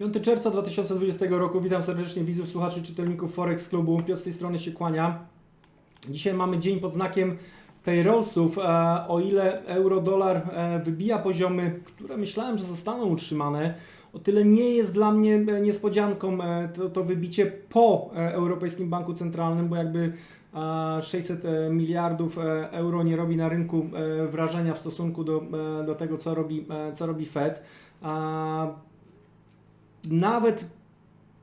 5 czerwca 2020 roku. Witam serdecznie widzów, słuchaczy, czytelników Forex Klubu. Piotr z tej strony się kłania. Dzisiaj mamy dzień pod znakiem payrollsów. E, O ile euro-dolar e, wybija poziomy, które myślałem, że zostaną utrzymane, o tyle nie jest dla mnie e, niespodzianką to, to wybicie po Europejskim Banku Centralnym, bo jakby e, 600 e, miliardów euro nie robi na rynku wrażenia w stosunku do, do tego, co robi, co robi Fed. Nawet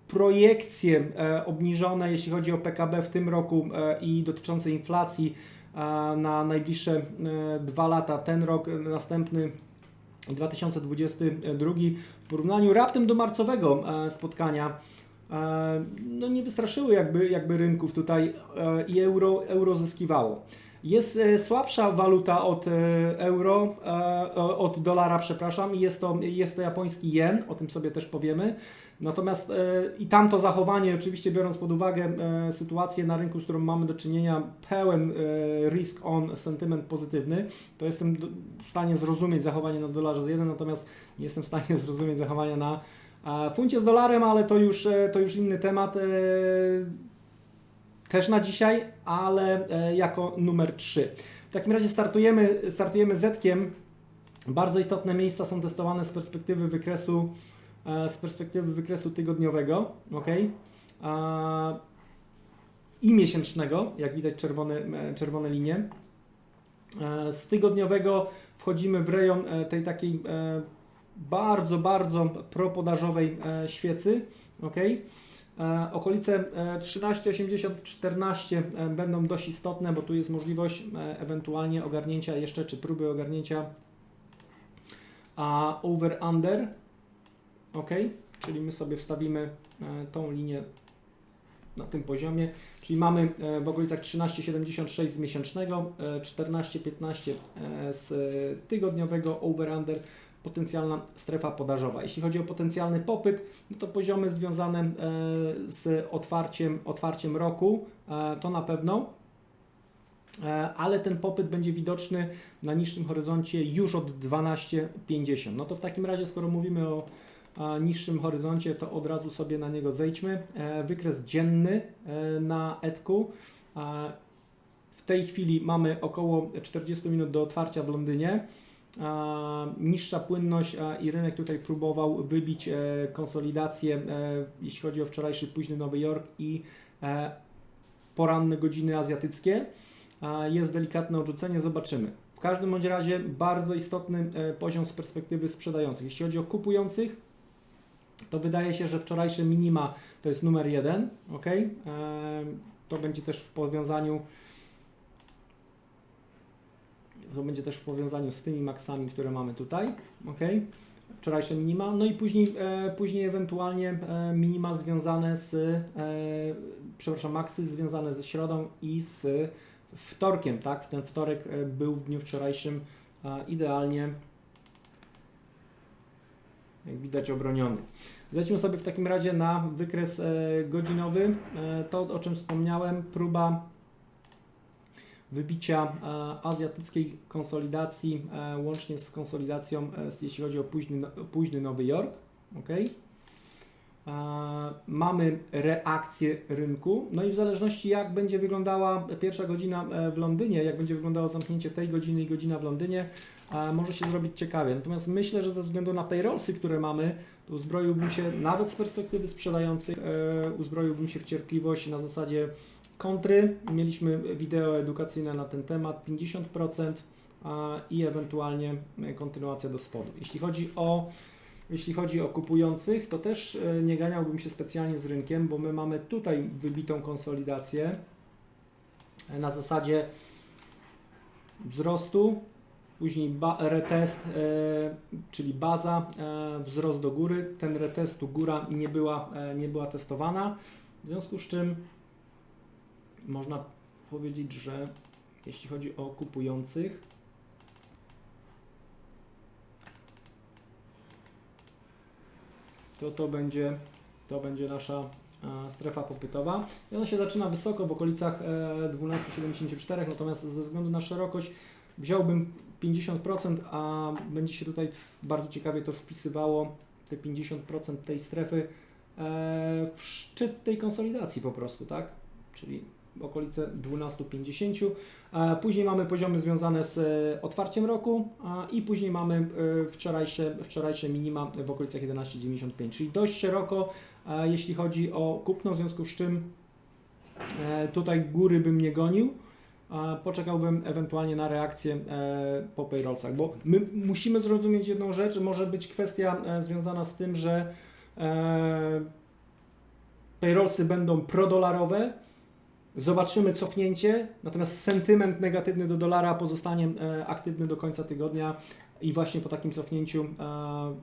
projekcje e, obniżone, jeśli chodzi o PKB w tym roku e, i dotyczące inflacji e, na najbliższe dwa lata, ten rok, następny 2022 w porównaniu raptem do marcowego spotkania no nie wystraszyły jakby, jakby rynków tutaj i euro, euro zyskiwało. Jest e, słabsza waluta od e, euro, e, od dolara, przepraszam, jest to, jest to japoński jen, o tym sobie też powiemy. Natomiast i tamto zachowanie, oczywiście biorąc pod uwagę sytuację na rynku, z którą mamy do czynienia, pełen risk on, sentyment pozytywny, to jestem w stanie zrozumieć zachowanie na dolarze z jeden, natomiast nie jestem w stanie zrozumieć zachowania na funcie z dolarem, ale to już, to już inny temat. Też na dzisiaj, ale e, jako numer 3. W takim razie startujemy, startujemy Zetkiem. Bardzo istotne miejsca są testowane z perspektywy wykresu, e, z perspektywy wykresu tygodniowego, ok? I miesięcznego, jak widać czerwone, e, czerwone linie. Z tygodniowego wchodzimy w rejon tej takiej bardzo, bardzo propodażowej świecy, ok? E, Okolice e, 13,80-14 e, będą dość istotne, bo tu jest możliwość ewentualnie ogarnięcia jeszcze, czy próby ogarnięcia over-under, ok? Czyli my sobie wstawimy tą linię na tym poziomie, czyli mamy w okolicach 13,76 z miesięcznego, e, 14,15 e, z tygodniowego over-under, potencjalna strefa podażowa. Jeśli chodzi o potencjalny popyt, no to poziomy związane e, z otwarciem, otwarciem roku, e, to na pewno, E, ale ten popyt będzie widoczny na niższym horyzoncie już od 12,50. No to w takim razie, skoro mówimy o niższym horyzoncie, to od razu sobie na niego zejdźmy. Wykres dzienny na ETKU. W tej chwili mamy około 40 minut do otwarcia w Londynie. Niższa płynność i rynek tutaj próbował wybić e, konsolidację, e, jeśli chodzi o wczorajszy późny Nowy Jork i e, poranne godziny azjatyckie. Jest delikatne odrzucenie, zobaczymy. W każdym bądź razie bardzo istotny poziom z perspektywy sprzedających. Jeśli chodzi o kupujących, to wydaje się, że wczorajsze minima to jest numer jeden, ok? To będzie też w powiązaniu to będzie też w powiązaniu z tymi maksami, które mamy tutaj, ok? Wczorajsze minima, no i później, e, później ewentualnie e, minima związane z, e, przepraszam, maksy związane ze środą i z wtorkiem, tak? Ten wtorek e, był w dniu wczorajszym e, idealnie, jak widać, obroniony. Zejdźmy sobie w takim razie na wykres e, godzinowy. E, to, o czym wspomniałem, próba wybicia e, azjatyckiej konsolidacji, e, łącznie z konsolidacją, e, jeśli chodzi o późny, no- późny Nowy Jork. Okay? Mamy reakcję rynku, no i w zależności jak będzie wyglądała pierwsza godzina w Londynie, jak będzie wyglądało zamknięcie tej godziny i godzina w Londynie, może się zrobić ciekawie. Natomiast myślę, że ze względu na payrollsy, które mamy, to uzbroiłbym się nawet z perspektywy sprzedających, uzbroiłbym się w cierpliwość na zasadzie kontry. Mieliśmy wideo edukacyjne na ten temat 50% a, i ewentualnie e, kontynuacja do spodu. Jeśli chodzi o jeśli chodzi o kupujących, to też e, nie ganiałbym się specjalnie z rynkiem, bo my mamy tutaj wybitą konsolidację e, na zasadzie wzrostu, później retest, czyli baza, wzrost do góry. Ten retestu góra nie była, nie była testowana, w związku z czym można powiedzieć, że jeśli chodzi o kupujących, to to będzie, to będzie nasza e, strefa popytowa. I ona się zaczyna wysoko w okolicach e, 12,74, natomiast ze względu na szerokość wziąłbym 50%, a będzie się tutaj bardzo ciekawie to wpisywało te 50% tej strefy e, w szczyt tej konsolidacji po prostu, tak? Czyli okolice 12,50. E, Później mamy poziomy związane z e, otwarciem roku i później mamy e, wczorajsze, wczorajsze minima w okolicach 11,95, czyli dość szeroko, jeśli chodzi o kupno, w związku z czym tutaj góry bym nie gonił. Poczekałbym ewentualnie na reakcję po payrollsach, bo my musimy zrozumieć jedną rzecz, może być kwestia związana z tym, że payrollsy będą prodolarowe, Zobaczymy cofnięcie, natomiast sentyment negatywny do dolara pozostanie e, aktywny do końca tygodnia i właśnie po takim cofnięciu e,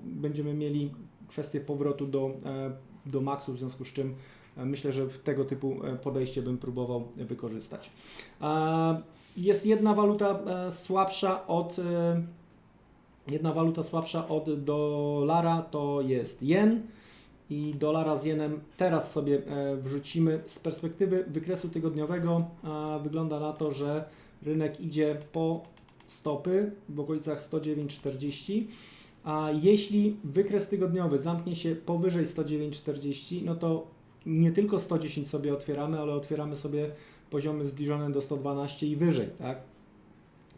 będziemy mieli kwestię powrotu do, e, do maksu, w związku z czym myślę, że tego typu podejście bym próbował wykorzystać. Jest jedna waluta słabsza od jedna waluta słabsza od dolara, to jest jen i dolara z jenem teraz sobie e, wrzucimy. Z perspektywy wykresu tygodniowego e, wygląda na to, że rynek idzie po stopy w okolicach 109,40. A jeśli wykres tygodniowy zamknie się powyżej 109,40, no to nie tylko 110 sobie otwieramy, ale otwieramy sobie poziomy zbliżone do 112 i wyżej, tak?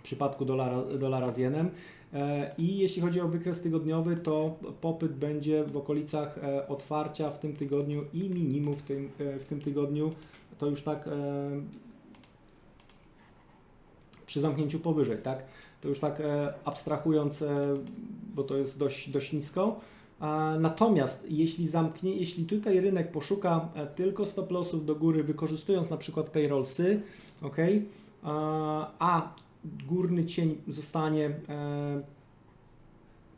Przypadku dolara, dolara z jenem. E, I jeśli chodzi o wykres tygodniowy, to popyt będzie w okolicach e, otwarcia w tym tygodniu i minimum w tym, e, w tym tygodniu. To już tak przy zamknięciu powyżej, tak? To już tak abstrahując, bo to jest dość, dość nisko. Natomiast jeśli zamknie, jeśli tutaj rynek poszuka tylko stop lossów do góry, wykorzystując na przykład payrollsy, ok, a górny cień zostanie e,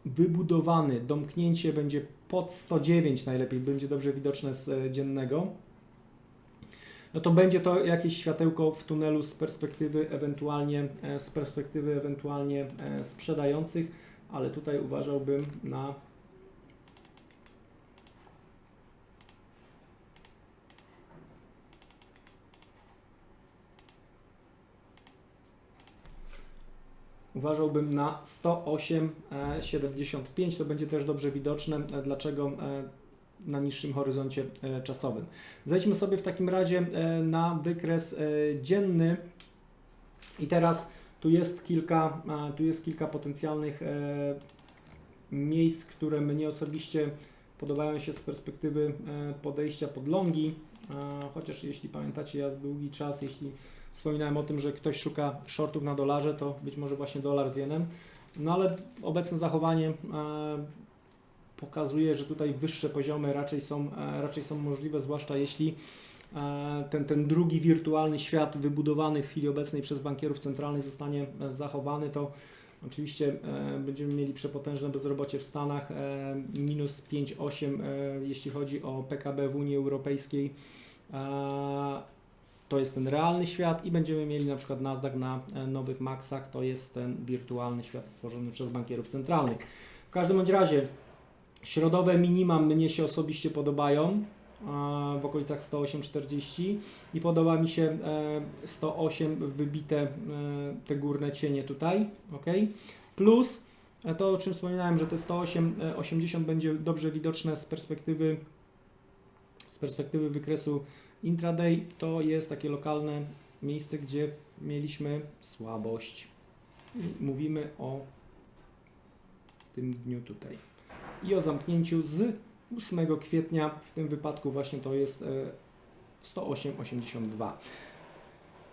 wybudowany, domknięcie będzie pod 109 najlepiej, będzie dobrze widoczne z e, dziennego, no to będzie to jakieś światełko w tunelu z perspektywy ewentualnie, e, z perspektywy ewentualnie sprzedających, ale tutaj uważałbym na Uważałbym na 108,75. To będzie też dobrze widoczne. E, Dlaczego e, na niższym horyzoncie e, czasowym? Zejdźmy sobie w takim razie e, na wykres e, dzienny. I teraz tu jest kilka, e, tu jest kilka potencjalnych e, miejsc, które mnie osobiście podobają się z perspektywy e, podejścia pod longi. E, Chociaż jeśli pamiętacie, ja długi czas, jeśli Wspominałem o tym, że ktoś szuka shortów na dolarze, to być może właśnie dolar z jenem. No ale obecne zachowanie e, pokazuje, że tutaj wyższe poziomy raczej są, e, raczej są możliwe, zwłaszcza jeśli e, ten, ten drugi wirtualny świat wybudowany w chwili obecnej przez bankierów centralnych zostanie zachowany, to oczywiście będziemy mieli przepotężne bezrobocie w Stanach, minus 5,8 e, jeśli chodzi o PKB w Unii Europejskiej. E, to jest ten realny świat i będziemy mieli na przykład Nasdaq na e, nowych maksach, to jest ten wirtualny świat stworzony przez bankierów centralnych. W każdym bądź razie środowe minima mnie się osobiście podobają e, w okolicach 108,40 i podoba mi się e, 108 wybite e, te górne cienie tutaj, ok? Plus e, to o czym wspominałem, że te 108,80 będzie dobrze widoczne z perspektywy z perspektywy wykresu Intraday to jest takie lokalne miejsce, gdzie mieliśmy słabość. I mówimy o tym dniu tutaj. I o zamknięciu z 8 kwietnia, w tym wypadku właśnie to jest e, 108,82.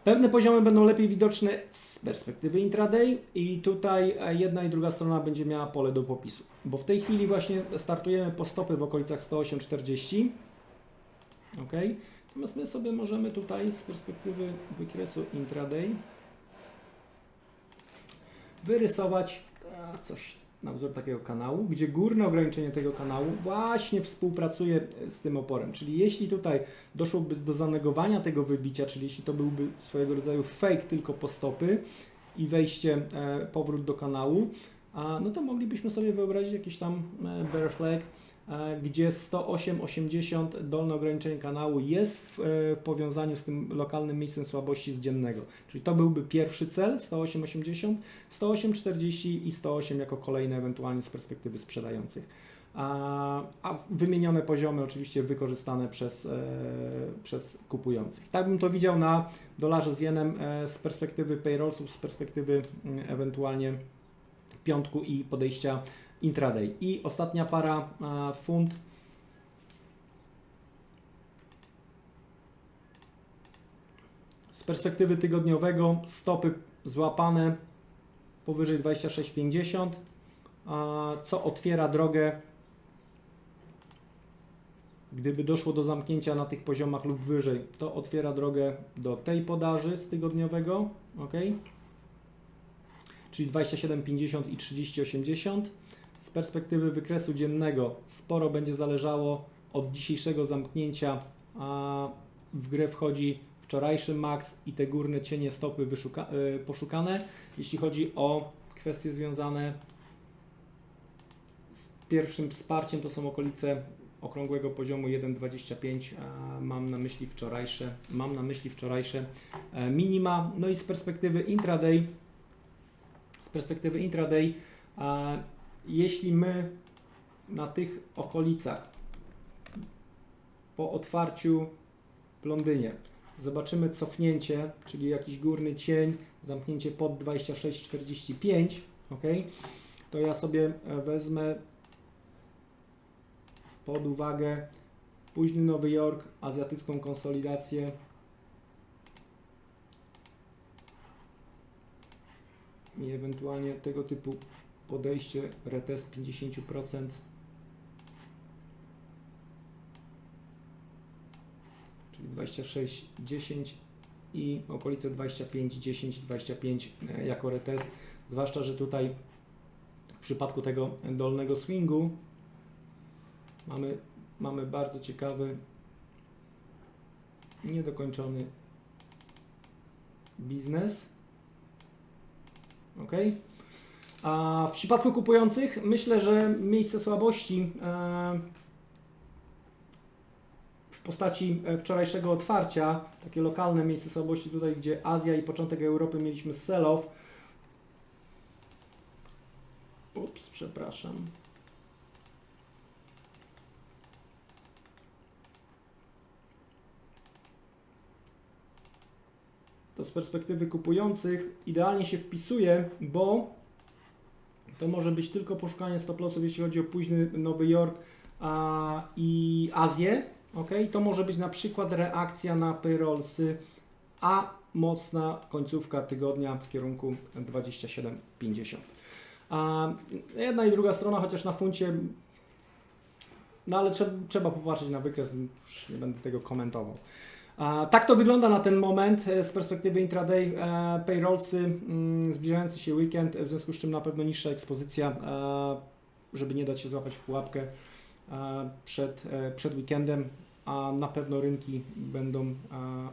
Pewne poziomy będą lepiej widoczne z perspektywy intraday i tutaj e, jedna i druga strona będzie miała pole do popisu, bo w tej chwili właśnie startujemy po stopy w okolicach 108,40. Ok, natomiast my sobie możemy tutaj z perspektywy wykresu intraday wyrysować a, coś na wzór takiego kanału, gdzie górne ograniczenie tego kanału właśnie współpracuje z tym oporem. Czyli jeśli tutaj doszłoby do zanegowania tego wybicia, czyli jeśli to byłby swojego rodzaju fake tylko po stopy i wejście, e, powrót do kanału, no to moglibyśmy sobie wyobrazić jakiś tam e, bear flag, e, gdzie 108,80 dolne ograniczenie kanału jest w e, powiązaniu z tym lokalnym miejscem słabości z dziennego. Czyli to byłby pierwszy cel 108,80, 108,40 i 108 jako kolejne ewentualnie z perspektywy sprzedających. a, a wymienione poziomy oczywiście wykorzystane przez, e, przez kupujących. Tak bym to widział na dolarze z jenem e, z perspektywy payrollsów, z perspektywy mm, ewentualnie piątku i podejścia intraday. I ostatnia para a, funt. Z perspektywy tygodniowego stopy złapane powyżej 26,50, a, co otwiera drogę, gdyby doszło do zamknięcia na tych poziomach lub wyżej, to otwiera drogę do tej podaży z tygodniowego, ok? Czyli 27,50 i 30,80. Z perspektywy wykresu dziennego sporo będzie zależało od dzisiejszego zamknięcia, a w grę wchodzi wczorajszy max i te górne cienie stopy wyszuka, y, poszukane. Jeśli chodzi o kwestie związane z pierwszym wsparciem, to są okolice okrągłego poziomu 1,25. a Mam na myśli wczorajsze, mam na myśli wczorajsze e, minima. No i z perspektywy intraday, z perspektywy intraday, jeśli my na tych okolicach po otwarciu w Londynie zobaczymy cofnięcie, czyli jakiś górny cień, zamknięcie pod 26,45, ok, to ja sobie e, wezmę pod uwagę późny Nowy Jork, azjatycką konsolidację. I ewentualnie tego typu podejście, retest 50%. Czyli 26, 10 i okolice 25, 10, 25 e, jako retest. Zwłaszcza, że tutaj w przypadku tego dolnego swingu mamy, mamy bardzo ciekawy, niedokończony biznes. Ok. A w przypadku kupujących myślę, że miejsce słabości e, w postaci e, wczorajszego otwarcia, takie lokalne miejsce słabości tutaj, gdzie Azja i początek Europy mieliśmy sell-off. Ups, przepraszam. to z perspektywy kupujących idealnie się wpisuje, bo to może być tylko poszukanie stop lossów, jeśli chodzi o późny Nowy Jork a, i Azję. ok? To może być na przykład reakcja na payrollsy, a mocna końcówka tygodnia w kierunku 27,50. A jedna i druga strona, chociaż na funcie, no ale trzeba, trzeba popatrzeć na wykres, już nie będę tego komentował. Tak to wygląda na ten moment e, z perspektywy intraday e, payrollsy, mm, zbliżający się weekend, w związku z czym na pewno niższa ekspozycja, e, żeby nie dać się złapać w pułapkę e, przed, e, przed weekendem, a na pewno rynki będą e,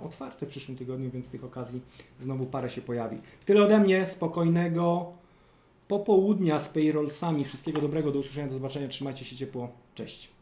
otwarte w przyszłym tygodniu, więc tych okazji znowu parę się pojawi. Tyle ode mnie, spokojnego popołudnia z payrollsami. Wszystkiego dobrego, do usłyszenia, do zobaczenia, trzymajcie się ciepło, cześć.